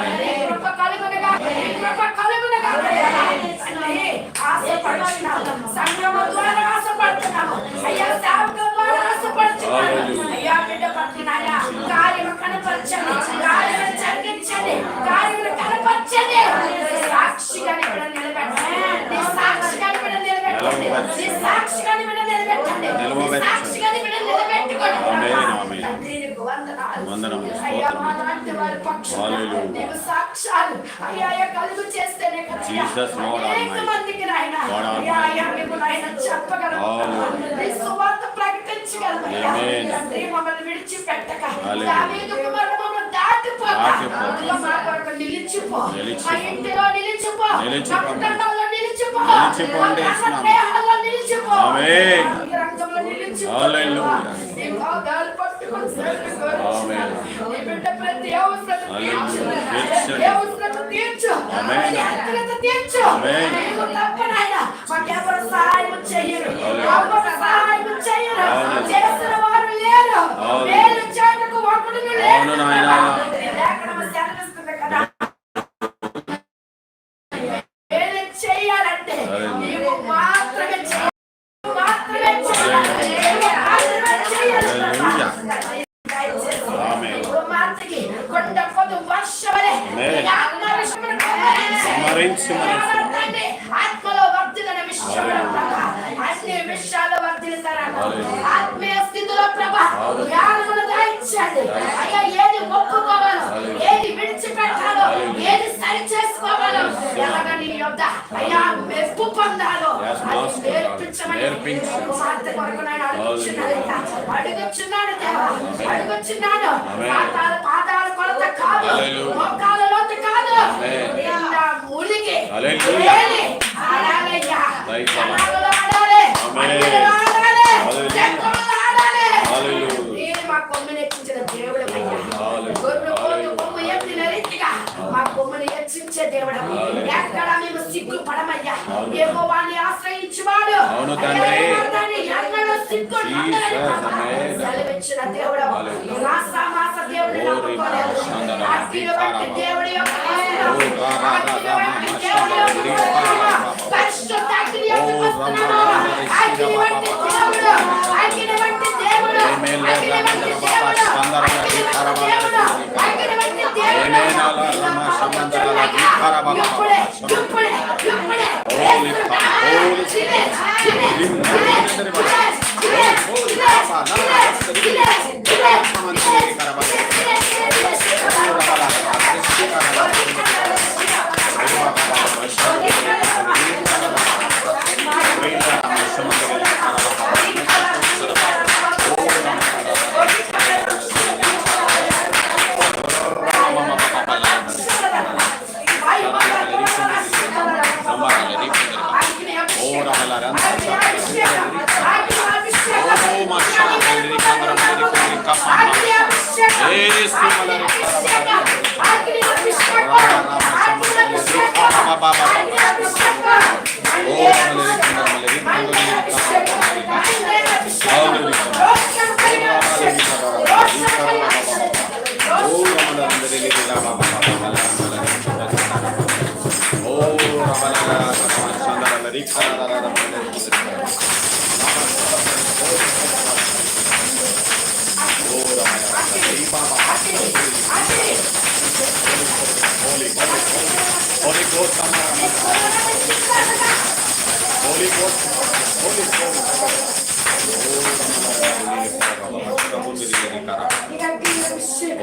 నీ ద్వారా ఆశపడుతున్నాము అయ్యా ద్వారా ఆశపడుతున్నాము అయ్యా బిడ్డ పడుతున్నాయా కార్యము కనపరచండి. కార్యము జరిగించండి కార్యము కనపరచండి. సాక్షిగా ఇక్కడ నిలబెట్టండి నీ సాక్షిగా ఇక్కడ నీ సాక్షిగా ఇక్కడ నిలబెట్టుకోండి. ఆమేన్, ఆమేన్. తండ్రి మమ్మల్ని విడిచిపెట్టక. దావీదు కుమారుడు మమ్మల్ని దాటిపోక మా కొరకు నిలిచిపో. మా ఇంటిలో నిలిచిపో. నిలిచిపో. నిలిచిపోండి, మాకెవరు సహాయం చెయ్యరు. ఎవరు సహాయం చెయ్యరు. చేసిన వారు లేరు. మేలు చేయుటకు. అవును నాయనా. లేఖనము సెలవిస్తుంది కదా. ఆత్మలో ప్రభా, అన్ని విషయాలు వర్ధిల్లుతారన్న. హల్లెలూయా. ఆత్మీయ స్థితిలో ప్రభా, జ్ఞానమును. అయ్యా, ఏది ఏది విడిచిపెట్టాలో, ఏది సరి చేసుకోవాలో, ఎలాగ నీ యొద్ద, అయ్యా, మెప్పు పొందాలో, అది అడుగుచున్నాను దేవా. అడుగుచున్నాను ఆమేన్. పాతాల పాతాల కొలత కాదు. మోకాల లోతు కాదు. ఆమేన్. నిండ మునిగి హల్లెలూయా. తేలి ఆడాలయ్యా రైట్. జనాలలో ఆడాలి ఆమేన్. మందిరంలో ఆడాలి హల్లెలూయా. లెక్కలలో ఆడాలి హల్లెలూయా. నీవు మా కొమ్ముని హెచ్చించిన దేవుడవయ్యా హల్లెలూయా. గొర్రె పోతు కొమ్ము ఎత్తిన రీతిగా మా కొమ్ముని హెచ్చించే దేవుడు హల్లెలూయా. ఎక్కడ మేము సిగ్గుపడమయ్యా ఏమో వాడిని ఆశ్రయించువాడు అవును తండ్రి. దాన్ని ఎన్నడూ సిగ్గు జీసస్, ఆమేన్. సెలవిచ్చిన దేవుడు హల్లెలూయా. రాసమాస దేవుడిని ఓ నమ్ముకోలేదు. రిమా సందన అగ్గిని వంటి వికారమా. దేవుడి యొక్క ఓ వస్త్రం. రా రా రా అగ్గిని రా వంటి మా దేవుడి యొక్క సందన వికారమా. వస్త్రం. పరిశుద్ధ అగ్ని యొక్క ఓ వస్త్రం. రమా రమా అగ్ని వంటి దేవుడు. అగ్ని వంటి దేవుడు. ఏమేన్ అగ్ని లేదా వంటి బాబా దేవుడు. సందన అగ్ని వంటి వికారమా. దేవుడు. అగ్ని వంటి దేవుడు. ఏమేన్ అలా రమా సందన వికారమా. ఇప్పుడే, ఇప్పుడే, ఇప్పుడే. Come on.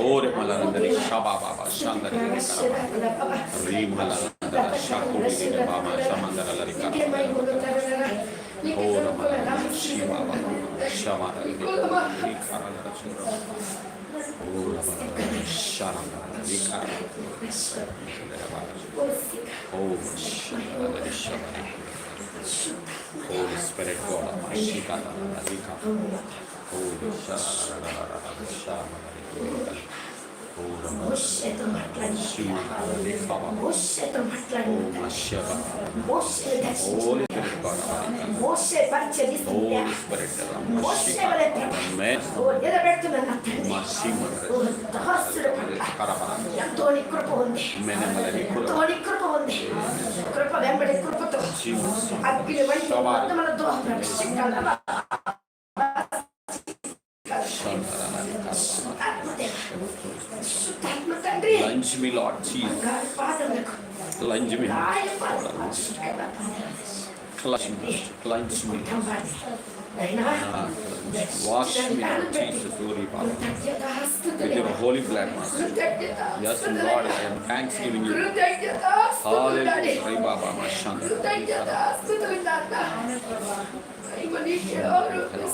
Ore malandari shaba baba shandari ri malandara shaku vidira baba shamandara larika Ore malandara shiva baba shamara ri karandara chura Ore malandara shamandara ri karandara baba Oh shamandara shamandara Holy Spirit God, Mashika, Larika, Holy Shamandara, Shamandara, Holy మోషేతో మాట్లాడి Shima, Rika, మోషేతో మాట్లాడి Oh, Mashaba. మోషే దర్శించు Holy Spirit God, Rika. మోషే పరిచరిస్తుందా Holy Spirit, మోషే వలె Mashika. Amen. ఓ నిలబెడుతున్న నా తండ్రి Mashima. ఓ దాసుడు పట్ల Karabara. ఎంతో తోని కృప ఉంది మెనమలని కుల తోని కృప ఉంది కృప వెంబడి కృపతో జీసస్ అగ్ని వంటి మన దోహం Cleanse me, Lord Jesus. Cleanse me. Cleanse me. Me. Wash me, Lord Jesus, Holy Father, with your holy blood, Master. Yes, Lord, I am thanksgiving you. Hallelujah, Hari Baba, Mashanta.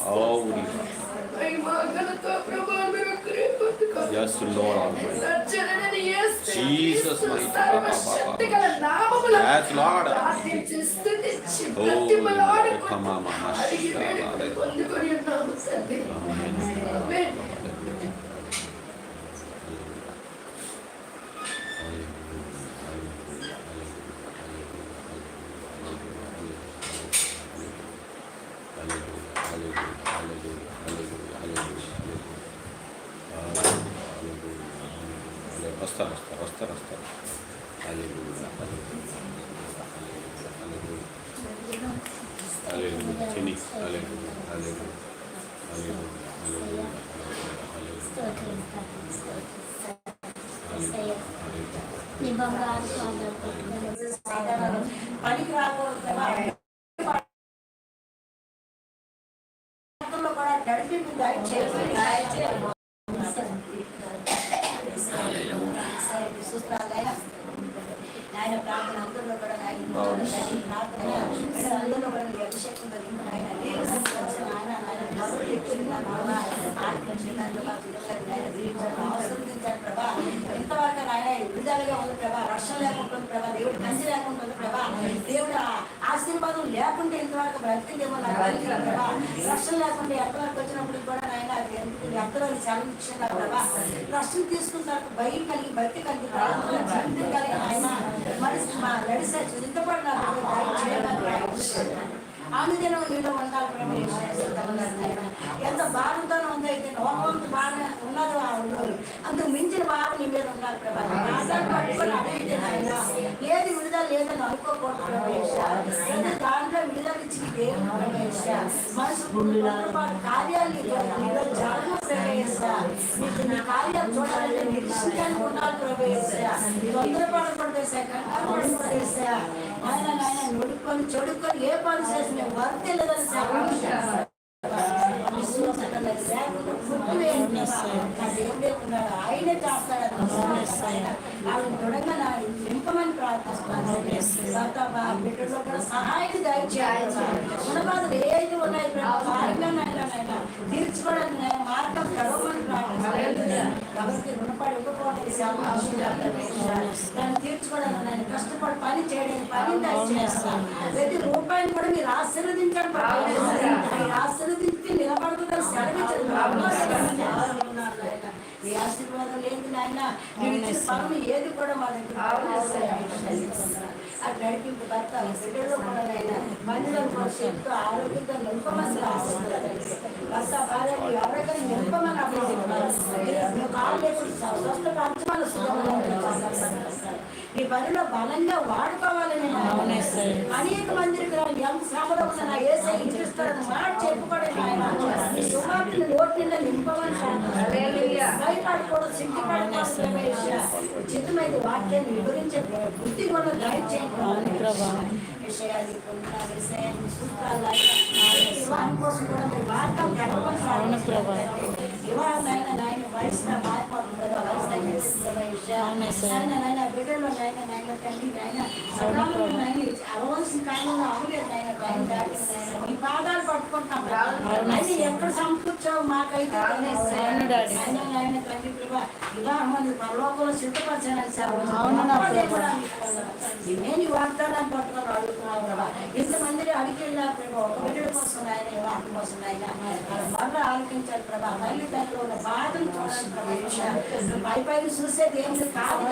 Oh, Yes, Lord Almighty. క్రీస్తు mighty సర్వశక్తిగల నామములో. ప్రార్థించి Oh. అడిగి వేడుకొని పొందుకొని ఉన్నాము తండ్రి. పనికి రాకూడదు ఆయన విడుదలగా ఉంది ప్రభా. రక్షణ లేకుండా ప్రభా. దేవుడు కంచి లేకుండా ఉంది ప్రభా. దేవుడు ఆశీర్వాదం లేకుంటే ఇంతవరకు బ్రతికిందేమో నాకు ప్రభా. రక్షణ లేకుండా ఎంతవరకు వచ్చినప్పుడు కూడా ఆయన ఎంతవరకు సెలవిచ్చున్నారు ప్రభా? రక్షణ తీసుకున్న తర్వాత భయం కలిగి భక్తి కలిగి జీవితం కలిగి ఆయన మరి మా నడిసే చింతపడిన ఆమె దినం నీలో ఉండాలి ప్రభు. ఎంత బాధతోనే ఉందో అయితే లోపంత బాధ ఉన్నదో ఆ ఉన్నది అంతకు మించిన బాధ నీ మీద ఉండాలి ప్రభా బాధలు పట్టుకొని అడిగితే నాయనా, ఏది విడుదల లేదని అనుకోకూడదు ప్రభు యేసు. ప్రతి దాంట్లో విడుదల ఇచ్చి దేవుడు ప్రభు యేసు. మనసు తొందరపాటు కార్యాలు నీకు నీలో జాగ్రత్త ప్రభు యేసు. నీకు నీ కార్యాలు చూడాలంటే నిరీక్షించడానికి ఉండాలి ప్రభు యేసు. తొందరపడకూడదు యేసు. కంగారుపడకూడదు యేసు. ఆయన నాయన నుడుకొని చెడుకొని ఏ పని చేసిన వర్తి లేదని చెప్పాలి ఆయనే చేస్తాడు ఆయన నింపమని ప్రార్థిస్తున్నాను. బిడ్డలో కూడా సహాయం దయచేయాలి గుణబాధలు ఏది ఉన్నాయి తీర్చుకోవడానికి నేను మార్గం తెరవమని ప్రార్థిస్తున్నాను. రుణపడి దాన్ని తీర్చుకోవడానికి నేను కష్టపడి పని చేయడానికి పని దయచేస్తాను ప్రతి రూపాయిని కూడా మీరు ఆశీర్వదించండి. ప్రభు. ఇచ్చిన పనులు ఏది కూడా మా దగ్గర అది నడిపింపు భర్త బిడ్డలో కూడా మందిరం భవిష్యత్తు ఆరోగ్యంతో నింపమని. భర్త భార్య ఎవరికైనా నింపమని అభివృద్ధి కాళ్ళు ఎప్పుడు స్వస్థపరచమని సుఖమని ఈ పనిలో బలంగా వాడుకోవాలని. అనేక మందికి రా, ఎంత శ్రమలో ఉన్న నా ఏసై ఇచ్చిస్తాడని మాట చెప్పుకోవడం ఆయన సుమార్ని నోటి నిండా నింపమని భయపడకూడదు సిగ్గుపడకూడదు రమేష్. ఉచితమైన వాక్యాన్ని వివరించే బుద్ధి కూడా గైడ్ చేయండి విషయాలు పొందిన విషయాన్ని సూత్రాలు వివాహం కోసం కూడా మీరు వార్తం. వివాహం అయిన నాయన వయసు మారిపోతుంది కదా, వయసు అయిన విషయాలు. నాయన, నాయన, బిడ్డలు నాయన, నాయన, తండ్రి, నాయన, సకాలంలో నాయన, అవ్వాల్సిన కాలంలో అవ్వలేదు నాయన, టైం దాటింది నాయన. మీ పాదాలు పట్టుకుంటాం ఎక్కడ సమకూర్చావు మాకైతే నాయన, తండ్రి, వివాహం పరలోకంలో సిద్ధపరచాలని వందనాలు. నేను వాగ్దానాన్ని పట్టుకొని అడుగుతున్నాను ప్రభా. ఇంతమందిని అడిగిళ్ళా ప్రభా ఒక బిడ్డ కోసం ఆయన వివాహం కోసం ఆయన మరలా ఆలోచించాలి ప్రభా. మళ్ళీ దాంట్లో ఉన్న బాధను చూడాలి ప్రభా పై పైన చూసేది ఏం కాదు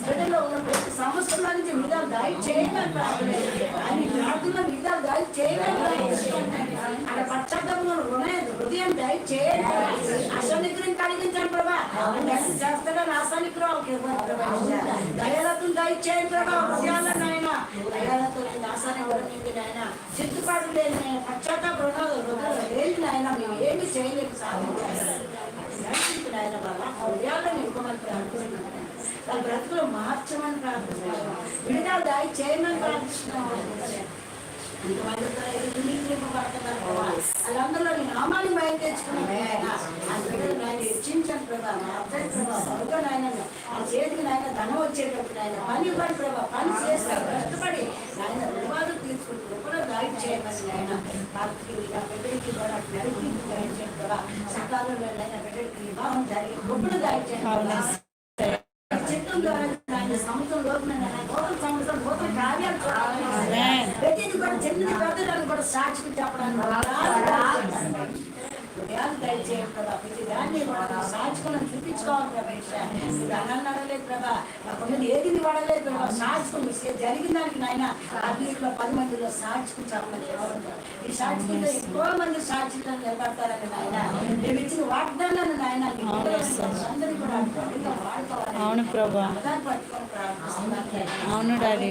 బిడ్డలో ఉన్న ప్రతి సమస్యల నుంచి విధాలు దయ ఆయన దయ అక్కడ హృదయం దయ చేయండి అసనిగ్రహం కలిగించండి ప్రభా చేస్తాడని అసనిగ్రహం దయాలతో దయ చేయండి ప్రభా హృదయాల్లో నాయన. దయాలతో వరమింది నాయన? చిత్తుపాటు లేని నాయన పశ్చాత్తాప హృదయాలు లేని నాయన మేము ఏమి చేయలేము సాధించాలి నాయన బాబా హృదయాల్లో నింపమని ప్రార్థిస్తున్నాను. వాళ్ళ బ్రతుకులు మార్చమని ప్రార్థిస్తున్నాను. విడుదల దాయి చేయమని ప్రార్థిస్తున్నాను. ఇంతమంది. వాళ్ళందరిలో నామాన్ని బయట తెచ్చుకున్నాను ఆయన ఆ బిడ్డలు నాయన హెచ్చించండి ప్రభా మా అబ్బాయి ప్రభా సరుగా నాయన ఆ చేతికి నాయన ధనం వచ్చేటప్పుడు ఆయన పని ఇవ్వండి ప్రభా పని చేస్తారు కష్టపడి నాయన రుణాలు తీసుకుంటూ కృపలో దాడి చేయమని నాయన. భక్తికి ఆ బిడ్డకి కూడా నడిపి దాడి చేయండి ప్రభా. సకాలంలో నాయన బిడ్డకి వివాహం జరిగి కృపలు దాడి చేయండి సాక్షులు జరిగిన దానికి నాయన అన్నింటిలో పది మందిలో సాక్షులు చెప్పమని చెప్పాలి. ఈ సాక్షులతో ఎక్కువ మంది సాక్షులను నిలబడతారని నాయన మేము ఇచ్చిన వాగ్దానాన్ని నాయన కూడా వాడుకోవాలి అవును ప్రభా. అవును డాడీ.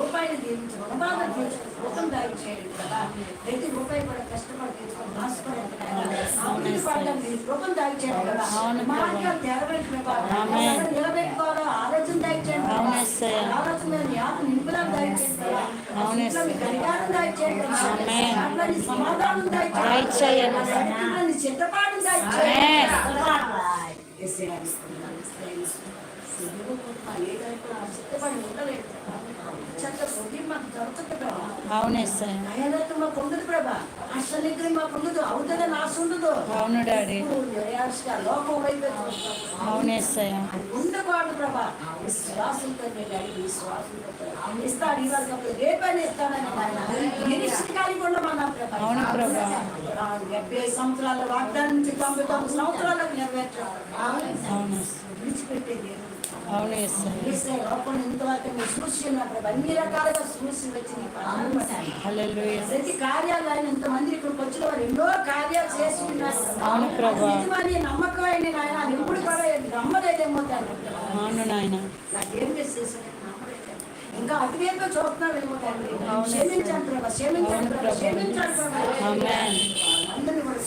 దీవించి రుణబాధ తీర్చుకుని రూపం దయచేయండి కదా ప్రతి రూపాయి కూడా కష్టపడి తీసుకొని రాసుకోవడానికి ఆయన పడడానికి మీరు రూపం దయచేయండి కదా. ఆమేన్. ఎవరు నిలబెట్టుకోవాలో ఆలోచన. అవును యేసయ్య. ఆలోచన ఆత్మ నింపుదల దయచేయండి ప్రభా. ఆమేన్. ఇంట్లో నీ సమాధానం దయచేయండి. దయచేయండి. ఇంట్లో నీ సిద్ధపాటు ఆమేన్. దయచేయండి. యేసయ్య, యేసయ్య, సిద్ధులు పుట్టిన ఏదైతే ఆ సిద్ధపడి ఉండలేదు అవును ఎస్ఐ అసలు దగ్గర మాకు ఉండదు అవుతుందని ఆశ ఉండదు. అవును డాడీ. లోకం వైపు చూస్తాం. అవును ఎస్ఐ అది ఉండకూడదు ప్రభా. విశ్వాసంతో విశ్వాసంతో. ఇస్తాడు ఇవాళ రేపైనా ఇస్తాడని అవును ప్రభా. డెబ్బై సంవత్సరాల వాగ్దానం నుంచి తొంభై తొమ్మిది సంవత్సరాలకు నెరవేర్చాడు అవును. ఎస్ఐ లోపల ఇంతవరకు మీరు ఉన్నారు. అన్ని రకాలుగా వచ్చి. హల్లెలూయా. ప్రతి కార్యాలు ఆయన ఇంతమంది ఇక్కడికి వచ్చిన వారు ఎన్నో కార్యాలు చేసి ఉన్నారు అవును ప్రభా. నిజమని నమ్మకమైన ఆయన అది ఎప్పుడు కూడా నమ్మలేదేమో. అవును నాయన. నాకేం చేసేసాడు ఇంకా అటువైపు చూస్తున్నాడేమో తండ్రి. క్షమించండి ప్రభా క్షమించండి ప్రభా క్షమించండి ప్రభా. అందరినీ కూడా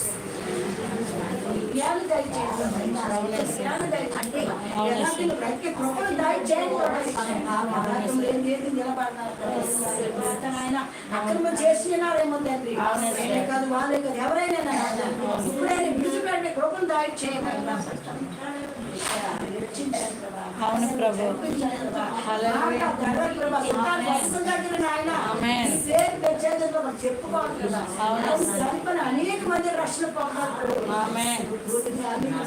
జ్ఞానం దయచేయండి ఎలాంటి ప్రతి దయచేయండి చేసినారేమో తండ్రి కాదు వాళ్ళే కాదు ఎవరైనా ఇప్పుడైనా ఇప్పుడే కృపను దయచేయండి రక్షించండి అవును ప్రభు హల్లెలూయా. ప్రభా. సుఖాలు వస్తున్న దగ్గర నాయన. ఆమేన్. నీ పేరు పెట్టేది ప్రభా. చెప్పుకోవాలి కదా. అవును. చనిపోయిన అనేక మంది రక్షణ పొందాలి ప్రభా. ఆమేన్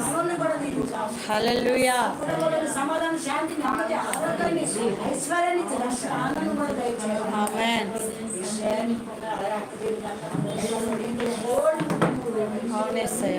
మనల్ని కూడా దీవించాలి. హల్లెలూయా కుటుంబంలోని సమాధానం శాంతి నెమ్మది ఆరోగ్యాన్ని ఐశ్వర్యాన్ని ఇచ్చి రక్షణ ఆనందం కూడా దయచేయాలి ఆమేన్ విషయాన్ని కూడా అవును ఎస్ఐ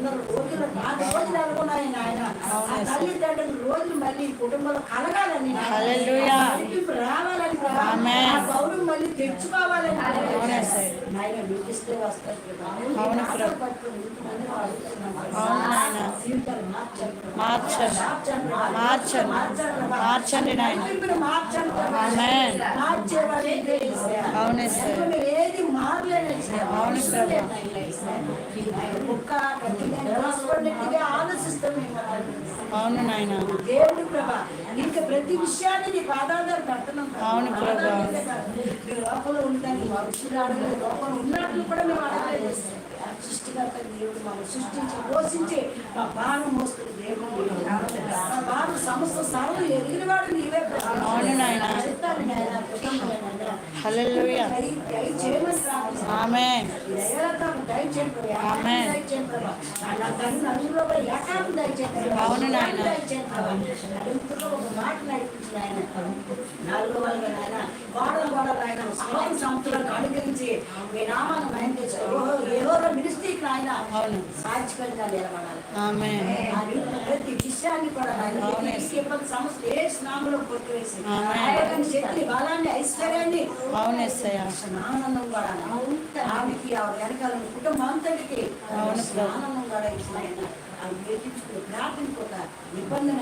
కొందరు రోజులు నాలుగు రోజులు అనుకున్నాయి నాయన ఆ తల్లిదండ్రులు రోజులు మళ్ళీ ఈ కుటుంబంలో కలగాలని హల్లెలూయా. నడిపింపు రావాలని ప్రభా. ఆమేన్. ఆ గౌరవం మళ్ళీ తెచ్చుకోవాలని అవును ఎస్ఐ. నాయన విడిస్తే వస్తారు ప్రభా. అవును ఈ ప్రభా. ఆశలు పట్టుకొని ఇంతమంది వాడుతున్నాం. అవును నాయన. జీవితాలు మార్చండి ప్రభా. మార్చండి మార్చండి ప్రభా. మార్చండి మార్చండి ప్రభా. మార్చండి నాయన నడిపింపును మార్చండి ప్రభా. ఆమేన్. మార్చేవాడే యేసయ్య. అవును ఎస్ఐ. అందులో ఏది మారలేదు యేసయ్య. అవును ప్రభా. ఆయన ఆలోచిస్తాం. అవును నాయన దేవుడు ప్రభా ఇంకా ప్రతి విషయాన్ని నీ పాదాలు పెట్టడం అవును ప్రభా. లోపల ఉందని మనుషులు అడగలేదు లోపల ఉన్నట్లు కూడా మేము అడగలేదు సృష్టికర్త దేవుడు మనం సృష్టించి పోషించి మా బాణం మోస్తుంది దేవుడు మా బాణం సమస్త సర్వం ఎదిగినవాడు నీవే చెప్తాను హల్లెలూయా ఆమేన్ ఆమేన్. అవును నాయన. నాలుగో నాయన, గోడలు గోడలు అనుగ్రహించి మీ నామాన్ని మినిస్ట్రీకి నాయన అవును. సాక్షిగా నిలబడాలి ఆమె. ఆ రీతిలో ప్రతి విషయాన్ని కూడా సమస్య ఏ స్నామంలో కొట్టివేసి. ఆయన శక్తి బలాన్ని ఐశ్వర్యాన్ని ఆనందం కూడా ఆమెకి ఆ వెనకాల కుటుంబం అంతటికి. ఆనందం కూడా ఇచ్చినాయన ఆమె గెలిపించుకుని ప్రార్థించుకుంటా నిబంధన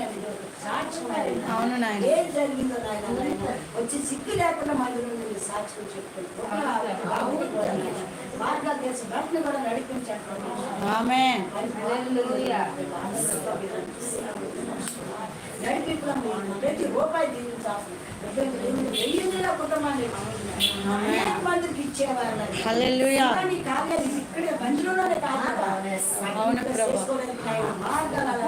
అవును నాయన. ఏం జరిగిందో నాయన నాయన. వచ్చి సిక్కు లేకుండా నుండి సాక్ష్యం చెప్పుకుంటూ మార్గాలు తెలిసి కూడా. ఆమె నడిపించడం ప్రతి రూపాయి వెయ్యిందిలా కుటుంబాన్ని అనేక మందికి ఇచ్చేవారు. ఇక్కడే కాదు. మార్గాలు అలా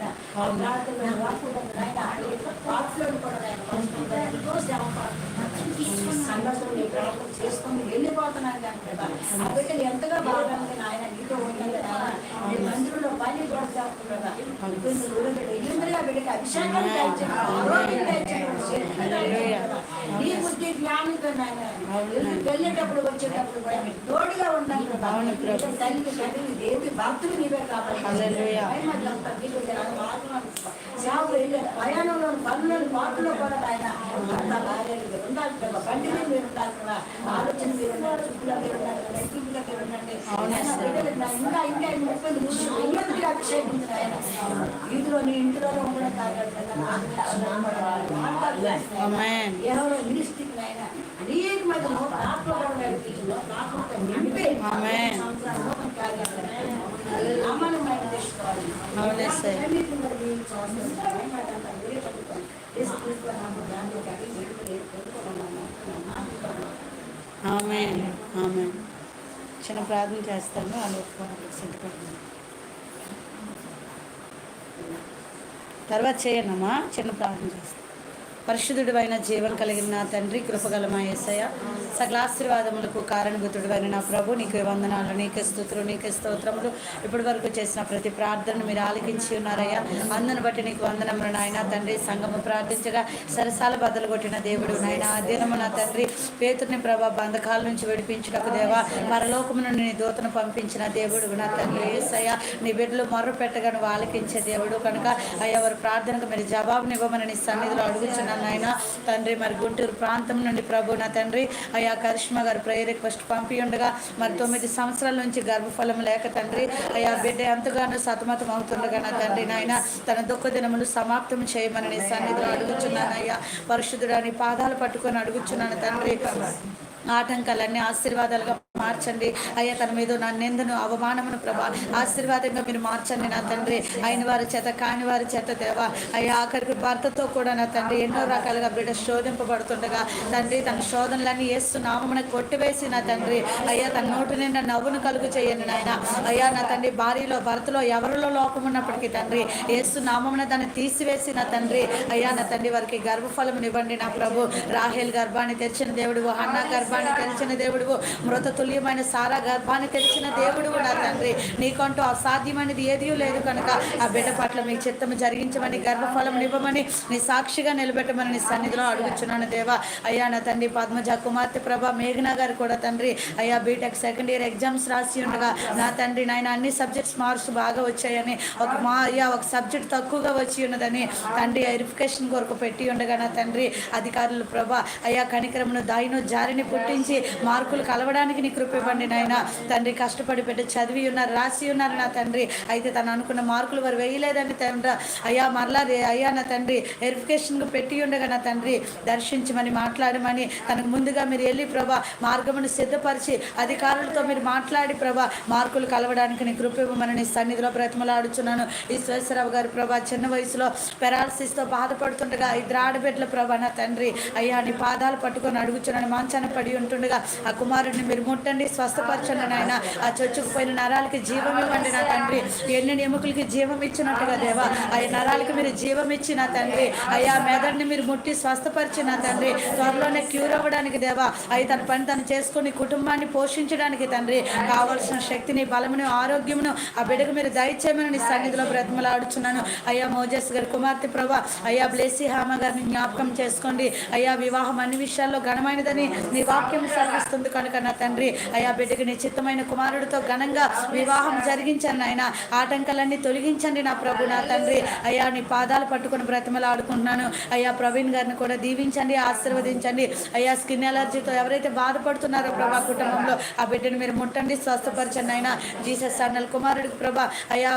చేసుకొని వెళ్ళిపోతున్నాను కానీ ఎంతగా బాగానే ఆయన నీతో ఉన్నాడు నాయన. నీ మందిరంలో పని కూడా నీ బుద్ధి జ్ఞానంతో నాయన వెళ్ళేటప్పుడు వచ్చేటప్పుడు కూడా తోడుగా ఉండాలి ప్రభా. అవును దేవి భక్తులు నీవే కాబట్టి హల్లెలూయా. మహిమలంతా నీకు జనాలు మార్గంలో సేవకు వెళ్ళే ప్రయాణంలో పనులు పాటలో కూడా ఆయన అంతా భార్యలు మీరు ఉండాలి కదా బండి మీద మీరు ఉండాలి కదా ఆలోచన మీరు ఉండాలి చుట్టూలో మీరు ఉండాలి కదా ఎత్తుకులో మీరు ఉండండి అవును ఆయన సార్. బిడ్డలకు నా ఇంకా ఇంకా ఈ ముప్పై నిమిషాలు వెయ్యంతిగా అభిషేకించిన ఆయన వీధిలోని ఇంటిలోనే ఉండడం కాదు కదా మాట్లాడాలి ఆమేన్. ఎవరో మినిస్ట్రీకి ఆయన అనేక మంది నోట ఆత్మ కూడా నడిపించింది ఆత్మతో నింపి ఆమేన్. సంవత్సరాలు నూతన ఆమె ఆమె చిన్న ప్రార్థన చేస్తాను ఆలోపు సిద్ధపడుతుంది తర్వాత చేయనమ్మా చిన్న ప్రార్థన చేస్తాను. పరిశుద్ధుడు అయిన జీవం కలిగిన నా తండ్రి కృపగల మా యేసయ్య సకలాశీర్వాదములకు కారణభూతుడు అయిన నా ప్రభు నీకు వందనాలు నీకు స్థుతులు నీకు స్తోత్రములు. ఇప్పటి వరకు చేసిన ప్రతి ప్రార్థనను మీరు ఆలకించి ఉన్నారయ్యా. అందును బట్టి నీకు వందనములు నాయన. తండ్రి సంగము ప్రార్థించగా సరసాల బద్దలు కొట్టిన దేవుడు నాయన. ఆ దినము నా తండ్రి పేతుని ప్రభా బంధకాల నుంచి విడిపించుటకు దేవా. పరలోకము నుండి నీ దూతను పంపించిన దేవుడు నా తండ్రి ఏసయ్య. నీ బిడ్డలు మొర్ర పెట్టగా నువ్వు ఆలకించే దేవుడు. కనుక అయ్యా వారి ప్రార్థనకు మీరు జవాబునివ్వమని నీ సన్నిధిలో నాయన తండ్రి మరి గుంటూరు ప్రాంతం నుండి ప్రభు నా తండ్రి అయ్యా కరిష్మా గారు ప్రేయర్ రిక్వెస్ట్ పంపి ఉండగా మరి తొమ్మిది సంవత్సరాల నుంచి గర్భఫలం లేక తండ్రి అయ్యా బిడ్డ ఎంతగానో సతమతం అవుతుండగా నా తండ్రి నాయన తన దుఃఖ దినములు సమాప్తం చేయమని సన్నిధిలో అడుగుచున్నాను అయ్యా పరిశుద్ధుడాని పాదాలు పట్టుకొని అడుగుచున్నాను తండ్రి. ఆటంకాలన్నీ ఆశీర్వాదాలుగా మార్చండి. అయ్యా తన మీద నా నిందను అవమానమును ప్రభా ఆశీర్వాదంగా మీరు మార్చండి నా తండ్రి. అయిన వారి చేత కాని వారి చేత దేవా అయ్యా ఆఖరికి భర్తతో కూడా నా తండ్రి ఎన్నో రకాలుగా బిడ్డ శోధింపబడుతుండగా తండ్రి తన శోధనలన్నీ వేస్తూ నామమున కొట్టివేసి నా తండ్రి. అయ్యా తన నోటి నిండా నవ్వును కలుగు చేయండి నాయన. అయ్యా నా తండ్రి భార్యలో భర్తలో ఎవరిలో లోపం ఉన్నప్పటికీ తండ్రి ఏసు నామమున దాన్ని తీసివేసి నా తండ్రి. అయ్యా నా తండ్రి వారికి గర్భఫలం ఇవ్వండి నా ప్రభు. రాహేల్ గర్భాన్ని తెచ్చిన దేవుడు అన్న గర్భాన్ని తెరిచిన దేవుడు మృత తుల్యమైన సారా గర్భాన్ని తెరిచిన దేవుడు నా తండ్రి. నీకంటూ అసాధ్యమైనది ఏదీ లేదు కనుక ఆ బిడ్డ పట్ల మీ చిత్తము జరిగించమని గర్భఫలం ఇవ్వమని నీ సాక్షిగా నిలబెట్టమని నీ సన్నిధిలో అడుగుచున్నాను దేవా. అయ్యా నా తండ్రి పద్మజ కుమార్తె ప్రభ మేఘనా గారు కూడా తండ్రి. అయ్యా బీటెక్ సెకండ్ ఇయర్ ఎగ్జామ్స్ రాసి ఉండగా నా తండ్రి నాయన అన్ని సబ్జెక్ట్స్ మార్క్స్ బాగా వచ్చాయని ఒక మా అయ్యా ఒక సబ్జెక్ట్ తక్కువగా వచ్చి ఉన్నదని తండ్రి వెరిఫికేషన్ కొరకు పెట్టి ఉండగా నా తండ్రి అధికారులు ప్రభ. అయ్యా కనికరమును దాయిను జారిని పుట్టించి మార్కులు కలవడానికి నీ కృప ఇవ్వండి నాయన. తండ్రి కష్టపడి పెట్టి చదివి ఉన్నారు రాసి ఉన్నారు నా తండ్రి. అయితే తను అనుకున్న మార్కులు వారు వేయలేదని తండ్రి. అయ్యా మరలా అయ్యా నా తండ్రి. వెరిఫికేషన్కు పెట్టి ఉండగా నా తండ్రి. దర్శించమని మాట్లాడమని. తనకు ముందుగా మీరు వెళ్ళి ప్రభా మార్గమును సిద్ధపరిచి అధికారులతో మీరు మాట్లాడి ప్రభా మార్కులు కలవడానికి నీ కృప ఇవ్వమని నీ సన్నిధిలో బ్రతిమలాడుచున్నాను. ఈశ్వరరావు గారు ప్రభా చిన్న వయసులో పెరాలసిస్తో బాధపడుతుండగా ఇద్దరు ఆడబిడ్డల ప్రభా నా తండ్రి. అయ్యా నీ పాదాలు పట్టుకొని అడుగుచున్నాను మాంచాన పడి పడి ఉంటుండగా ఆ కుమారుడిని మీరు ముట్టండి స్వస్థపరచండి నాయన. ఆ చొచ్చుకుపోయిన నరాలకి జీవం ఇవ్వండి నా తండ్రి. ఎన్ని ఎముకలకి జీవం ఇచ్చినట్టుగా దేవా. ఆ నరాలకి మీరు జీవం ఇచ్చి నా తండ్రి. అయ్యా మెదడుని మీరు ముట్టి స్వస్థపరిచి నా తండ్రి. త్వరలోనే క్యూర్ అవ్వడానికి దేవా. అయి తన పని తను చేసుకుని కుటుంబాన్ని పోషించడానికి తండ్రి. కావలసిన శక్తిని బలమును ఆరోగ్యమును ఆ బిడ్డకు మీరు దయచేయమని నీ సన్నిధిలో బ్రతిమలాడుచున్నాను. అయ్యా మోజస్ గారి కుమార్తె ప్రభా. అయ్యా బ్లెస్సీ హామ గారిని జ్ఞాపకం చేసుకోండి. అయ్యా వివాహం అన్ని విషయాల్లో ఘనమైనదని నీ వాక్యం సెలవిస్తుంది కనుక నా తండ్రి. అయ్యా బిడ్డకి నిశ్చితమైన కుమారుడితో ఘనంగా వివాహం జరిగించండి ఆయన ఆటంకాలన్నీ తొలగించండి నా ప్రభు నా తండ్రి. అయ్యా నీ పాదాలు పట్టుకుని బ్రతిమలాడుకుంటున్నాను. అయ్యా ప్రవీణ్ గారిని కూడా దీవించండి ఆశీర్వదించండి. అయ్యా స్కిన్ ఎలర్జీతో ఎవరైతే బాధపడుతున్నారో ప్రభా కుటుంబంలో ఆ బిడ్డను మీరు ముట్టండి స్వస్థపరచండి ఆయన జీసస్ అన్నల్ కుమారుడికి ప్రభా అయ్యా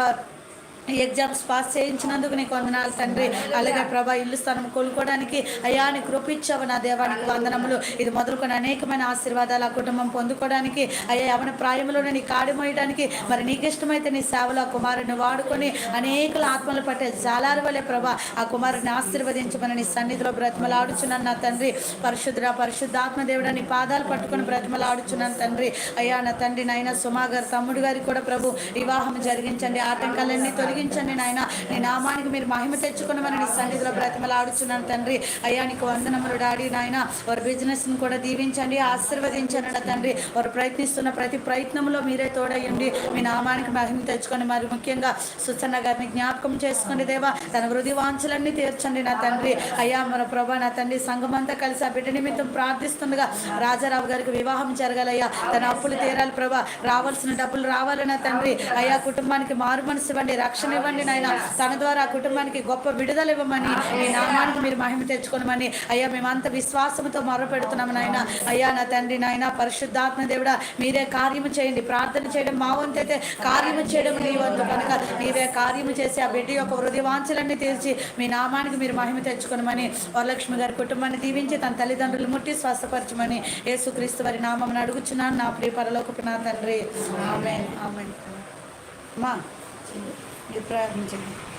ఎగ్జామ్స్ పాస్ చేయించినందుకు నీకు వందనాలు తండ్రి. అలాగే ప్రభా ఇల్లు స్థానం కోలుకోవడానికి అయ్యా నీ కృపించావు నా దేవానికి వందనములు. ఇది మొదలుకొని అనేకమైన ఆశీర్వాదాలు ఆ కుటుంబం పొందుకోవడానికి అయ్యా యవన ప్రాయంలోనే నీ కాడిమోయడానికి మరి నీకు ఇష్టమైతే నీ సేవలో ఆ కుమారుని వాడుకొని అనేకల ఆత్మలు పట్టే జాలారు వలె ప్రభా ఆ కుమారుని ఆశీర్వదించమని నీ సన్నిధిలో బ్రతిమలాడుచున్నాను నా తండ్రి. పరిశుద్ధ పరిశుద్ధాత్మ దేవుడా నీ పాదాలు పట్టుకొని బ్రతిమలాడుచున్నాను తండ్రి. అయ్యా నా తండ్రి నాయన సుమా గారు తమ్ముడు గారికి కూడా ప్రభు వివాహం జరిగించండి. ఆటంకాలన్నీ తొలగించండి నాయన. నీ నామానికి మీరు మహిమ తెచ్చుకున్నామని నీ సన్నిధిలో బ్రతిమలాడుచున్నాను తండ్రి. అయ్యా నీకు వందనములు డాడీ నాయన. వారి బిజినెస్ని కూడా దీవించండి ఆశీర్వదించండి నా తండ్రి. వారు ప్రయత్నిస్తున్న ప్రతి ప్రయత్నంలో మీరే తోడయ్యండి. మీ నామానికి మహిమ తెచ్చుకొని మరి ముఖ్యంగా సుచన్న గారిని జ్ఞాపకం చేసుకోండి దేవా తన హృదయ వాంఛలన్నీ తీర్చండి నా తండ్రి. అయ్యా మన ప్రభా నా తండ్రి సంఘమంతా కలిసి ఆ బిడ్డ నిమిత్తం ప్రార్థిస్తుండగా రాజారావు గారికి వివాహం జరగాలయ్యా. తన అప్పులు తీరాలి ప్రభా. రావాల్సిన డబ్బులు రావాలి నా తండ్రి. అయ్యా కుటుంబానికి మారు మనసు ఇవ్వండి రక్షణ ఇవ్వండి నాయన. తన ద్వారా కుటుంబానికి గొప్ప విడుదల ఇవ్వమని మీ నామానికి మీరు మహిమ తెచ్చుకోనమని. అయ్యా మేమంత విశ్వాసంతో మొరపెడుతున్నాము నాయన. అయ్యా నా తండ్రి నాయన పరిశుద్ధాత్మ దేవుడా మీరే కార్యము చేయండి. ప్రార్థన చేయడం మా వంతు అయితే కార్యము చేయడం నీ వంతు. కనుక నీవే కార్యము చేసి ఆ బిడ్డ యొక్క హృదయవాంఛలన్నీ తీర్చి మీ నామానికి మీరు మహిమ తెచ్చుకోనమని. వరలక్ష్మి గారి కుటుంబాన్ని దీవించి తన తల్లిదండ్రులు ముట్టి స్వస్థపరచమని యేసుక్రీస్తు వారి నామం అడుగుచున్నాను. నా ప్రియ పరలోకపు నా తండ్రి. ఆమె ఆమె అమ్మా. ప్రారంభించండి.